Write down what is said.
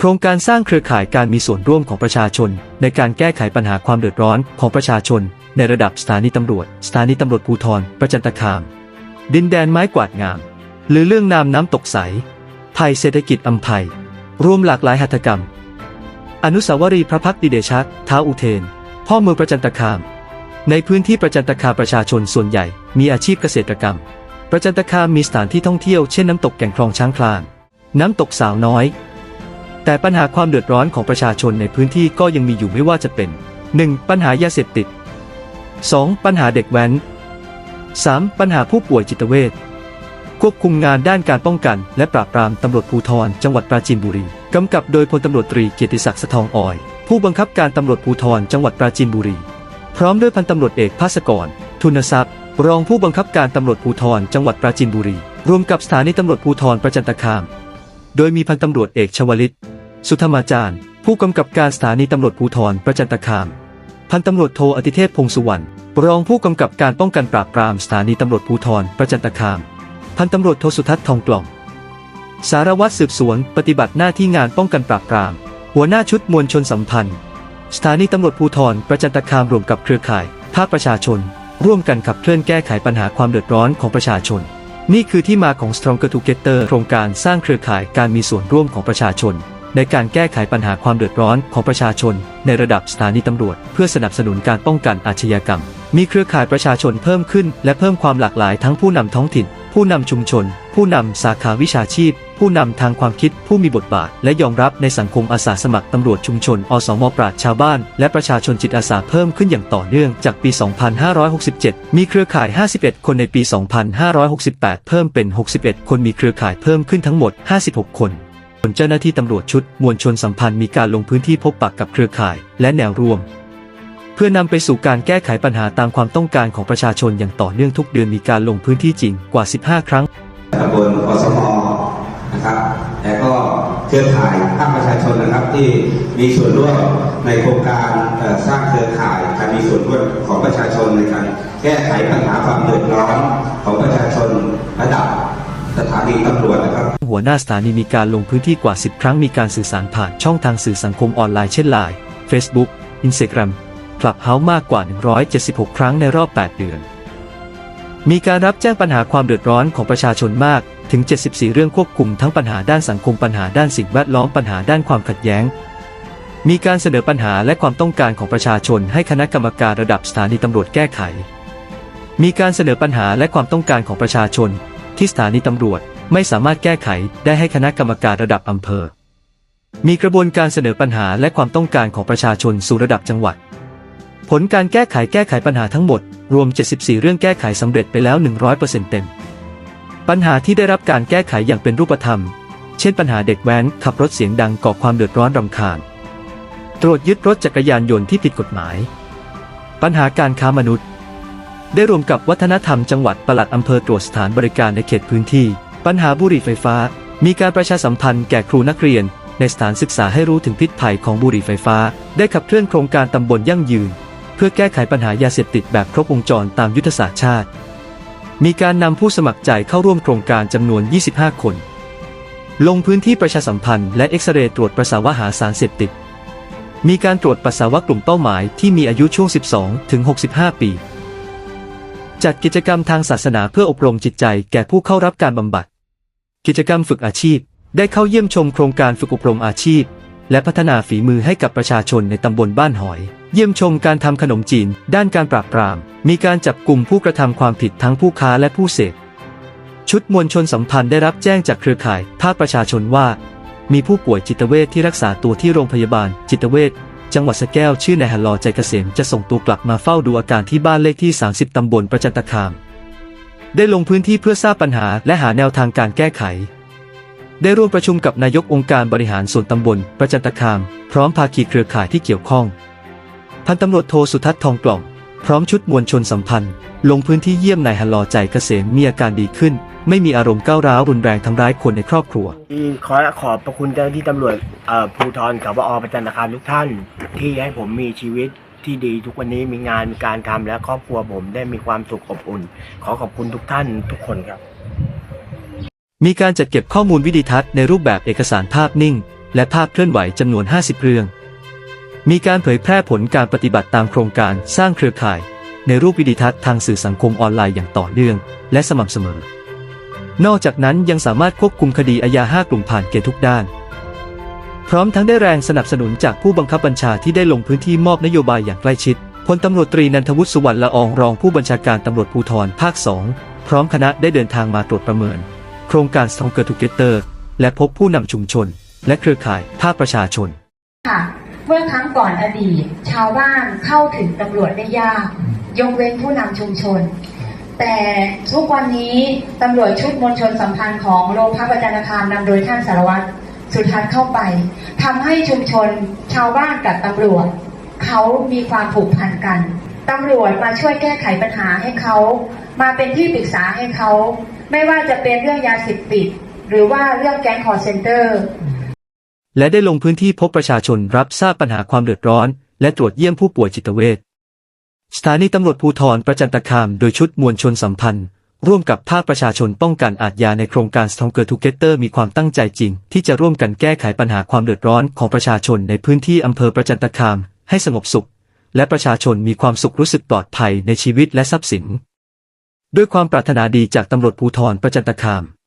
โครงการสร้างเครือข่ายการมีส่วนร่วมของประชาชน ในการแก้ไขปัญหาความเดือดร้อนของประชาชน ในระดับสถานีตำรวจ สถานีตำรวจภูธรประจันตคาม ดินแดนไม้กวาดงาม หรือเรื่องนามน้ำตกใสภัยเศรษฐกิจอัมภัยรวมหลากหลายหัตถกรรม อนุสาวรีย์พระพักตร์ดิเดชะท้าวอุเทน พ่อเมืองประจันตคาม ในพื้นที่ประจันตคามประชาชนส่วนใหญ่ มีอาชีพเกษตรกรรม ประจันตคามมีสถานที่ท่องเที่ยวเช่นน้ำตกแก่งคลองช้างคลาน น้ำตกสาวน้อย แต่ปัญหาความเดือดร้อนของประชาชนในพื้นที่ก็ยังมีอยู่ไม่ว่าจะเป็น 1. ปัญหายาเสพติด 2. ปัญหาเด็กแว้น 3. ปัญหาผู้ป่วยจิตเวชควบคุมงานด้านการป้องกัน และปราบปรามตำรวจภูธรจังหวัดปราจีนบุรีกำกับโดยพลตำรวจตรีเกียรติศักดิ์สะทองอ่อย ผู้บังคับการตำรวจภูธรจังหวัดปราจีนบุรี พร้อมด้วยพันตำรวจเอกภาสกร ทุนทรัพย์ รองผู้บังคับการตำรวจภูธรจังหวัดปราจีนบุรี รวมกับสถานีตำรวจภูธรประจันตคาม โดยมีพันตำรวจเอกชวลิต สุธรรมาจารย์ ผู้กำกับการสถานีตำรวจภูธรประจันตคาม พันตำรวจโทอติเทพพงสุวรรณรองผู้กำกับการป้องกันปราบปรามสถานีตำรวจภูธรประจันตคาม พันตำรวจโทสุทัศน์ทองกล่อมสารวัตรสืบสวนปฏิบัติหน้าที่งานป้องกันปราบปราม หัวหน้าชุดมวลชนสัมพันธ์ สถานีตำรวจภูธรประจันตคามรวมกับเครือข่าย ภาคประชาชน ร่วมกันขับเคลื่อนแก้ไขปัญหาความเดือดร้อนของประชาชน นี่คือที่มาของ Stronger Together โครงการสร้างเครือข่ายการมีส่วนร่วมของประชาชน ในการแก้ไขปัญหาความเดือดร้อนของประชาชน ในระดับสถานีตำรวจ เพื่อสนับสนุนการป้องกันอาชญากรรม มีเครือข่ายประชาชนเพิ่มขึ้น และเพิ่มความหลากหลายทั้งผู้นำท้องถิ่น ผู้นำชุมชน ผู้นำสาขาวิชาชีพ ผู้นำทางความคิด ผู้มีบทบาท และยอมรับในสังคมอาสาสมัครตำรวจชุมชน อสมปราชชาวบ้าน และประชาชนจิตอาสาเพิ่มขึ้นอย่างต่อเนื่องจากปี 2567 มีเครือข่าย 51 คนในปี 2568 เพิ่มเป็น 61 คนมีเครือข่ายเพิ่มขึ้นทั้งหมด 56 คน นเจ้าหน้าที่ตำรวจชุดมวลชนสัมพันธ์มีการลงพื้นที่พบปะกกับเครือข่ายและแนวร่วม เพื่อนำไปสู่การแก้ไขปัญหาตามความต้องการของประชาชนอย่างต่อเนื่องทุกเดือนมีการลงพื้นที่จริงกว่า 15 ครั้งตำบลอสมนะครับและก็เครือข่ายภาคประชาชนนะครับที่มีส่วนร่วมในโครงการสร้างเครือข่ายการมีส่วนร่วมของประชาชนในการแก้ไขปัญหาความเดือดร้อนของประชาชนระดับ สถานีตำรวจนะครับ หัวหน้าสถานีมีการลงพื้นที่กว่า 10 ครั้งมีการสื่อสารผ่านช่องทางสื่อสังคมออนไลน์เช่น Line Facebook Instagram Clubhouse มากกว่า 176 ครั้งในรอบ 8 เดือน มีการรับแจ้งปัญหาความเดือดร้อนของประชาชนมากถึง 74 เรื่องควบคุมทั้งปัญหาด้านสังคมปัญหาด้านสิ่งแวดล้อมปัญหาด้านความขัดแย้ง มีการเสนอปัญหาและความต้องการของประชาชน ให้คณะกรรมการระดับสถานีตำรวจแก้ไข มีการเสนอปัญหาและความต้องการของประชาชน ที่สถานีตำรวจไม่สามารถแก้ไขได้ให้คณะกรรมการระดับอำเภอ มีกระบวนการเสนอปัญหาและความต้องการของประชาชนสู่ระดับจังหวัด ผลการแก้ไขแก้ไขปัญหาทั้งหมด รวม 74 เรื่องแก้ไขสำเร็จไปแล้ว 100%เต็ม ปัญหาที่ได้รับการแก้ไขอย่างเป็นรูปธรรม เช่นปัญหาเด็กแว้นขับรถเสียงดังก่อความเดือดร้อนรำคาญ ตรวจยึดรถจักรยานยนต์ที่ผิดกฎหมาย ปัญหาการค้ามนุษย์ ได้รวมกับวัฒนธรรมจังหวัดปลัดอำเภอตรวจสถานบริการในเขตพื้นที่ ปัญหาบุหรี่ไฟฟ้า มีการประชาสัมพันธ์แก่ครูนักเรียน ในสถานศึกษาให้รู้ถึงพิษภัยของบุหรี่ไฟฟ้า ได้ขับเคลื่อนโครงการตำบลยั่งยืน เพื่อแก้ไขปัญหายาเสพติดแบบครบวงจรตามยุทธศาสตร์ชาติ มีการนำผู้สมัครใจเข้าร่วมโครงการจำนวน 25 คน ลงพื้นที่ประชาสัมพันธ์และเอ็กซเรย์ตรวจปัสสาวะหาสารเสพติด มีการตรวจปัสสาวะกลุ่มเป้าหมายที่มีอายุช่วง 12 ถึง 65 ปี จัดกิจกรรมทางศาสนาเพื่ออบรมจิตใจแก่ผู้เข้ารับการบำบัด กิจกรรมฝึกอาชีพ ได้เข้าเยี่ยมชมโครงการฝึกอบรมอาชีพ และพัฒนาฝีมือให้กับประชาชนในตำบลบ้านหอย เยี่ยมชมการทำขนมจีน ด้านการปราบปราม มีการจับกลุ่มผู้กระทำความผิดทั้งผู้ค้าและผู้เสพ ชุดมวลชนสัมพันธ์ได้รับแจ้งจากเครือข่ายภาคประชาชนว่า มีผู้ป่วยจิตเวชที่รักษาตัวที่โรงพยาบาลจิตเวช จังหวัดสแก้วชื่อนายฮัลลอใจเกษมจะส่งตัวกลับมาเฝ้าดูอาการที่บ้านเลขที่ 30 ตำบลประจันตคาม ได้ลงพื้นที่เพื่อทราบปัญหาและหาแนวทางการแก้ไข ได้ร่วมประชุมกับนายกองค์การบริหารส่วนตำบลประจันตคาม พร้อมภาคีเครือข่ายที่เกี่ยวข้อง พันตำรวจโทสุทัศน์ทองกล่อง พร้อมชุดมวลชนสัมพันธ์ ลงพื้นที่เยี่ยมนายฮัลลอใจเกษมมีอาการดีขึ้น ไม่มีอารมณ์ก้าวร้าวรุนแรงทำร้ายคนในครอบครัวขอขอบประคุณเจ้าหน้าที่ตำรวจเอ่อภูธรกับวอประจันตคามทุกท่าน ที่ให้ผมมีชีวิตที่ดีทุกวันนี้มีงานมีการทำและครอบครัวผมได้มีความสุขอบอุ่น ขอขอบคุณทุกท่านทุกคนครับ มีการจัดเก็บข้อมูลวิดีทัศน์ในรูปแบบเอกสารภาพนิ่ง และภาพเคลื่อนไหวจำนวน 50 เรื่อง มีการเผยแพร่ผลการปฏิบัติตามโครงการสร้างเครือข่าย ในรูปวิดีทัศน์ทางสื่อสังคมออนไลน์อย่างต่อเนื่อง และสม่ำเสมอ นอกจากนั้นยังสามารถควบคุมคดีอาญา5กลุ่มผ่านเกณฑ์ทุกด้าน พร้อมทั้งได้แรงสนับสนุนจากผู้บังคับบัญชาที่ได้ลงพื้นที่มอบนโยบายอย่างใกล้ชิดพลตำรวจตรีนันทวุฒิสุวรรณละอองรองผู้บัญชาการตำรวจภูธรภาค 2 พร้อมคณะได้เดินทางมาตรวจประเมิน โครงการ Stronger Together และพบผู้นำชุมชน และเครือข่ายภาคประชาชนค่ะ เมื่อครั้งก่อนอดีต ชาวบ้านเข้าถึงตำรวจได้ยาก ยกเว้นผู้นำชุมชน แต่ทุกวันนี้ตำรวจชุดมวลชนสัมพันธ์ของโรงพักประจันตคามนำโดยท่านสารวัตรสุทัศน์เข้าไปทำให้ชุมชนชาวบ้านกับตำรวจเขามีความผูกพันกันตำรวจมาช่วยแก้ไขปัญหาให้เขา มาเป็นที่ปรึกษาให้เขา ไม่ว่าจะเป็นเรื่องยาเสพติด หรือว่าเรื่องแก๊งคอร์เซนเตอร์ และได้ลงพื้นที่พบประชาชนรับทราบปัญหาความเดือดร้อน และตรวจเยี่ยมผู้ป่วยจิตเวชสถานีตำรวจภูธรประจันตคามโดยชุดมวลชนสัมพันธ์ ร่วมกับภาคประชาชนป้องกันอาชญาในโครงการ Stronger Together มีความตั้งใจจริง ที่จะร่วมกันแก้ไขปัญหาความเดือดร้อนของประชาชนในพื้นที่อำเภอประจันตคามให้สงบสุข และประชาชนมีความสุขรู้สึกปลอดภัยในชีวิตและทรัพย์สิน ด้วยความปรารถนาดีจากตำรวจภูธรประจันตคาม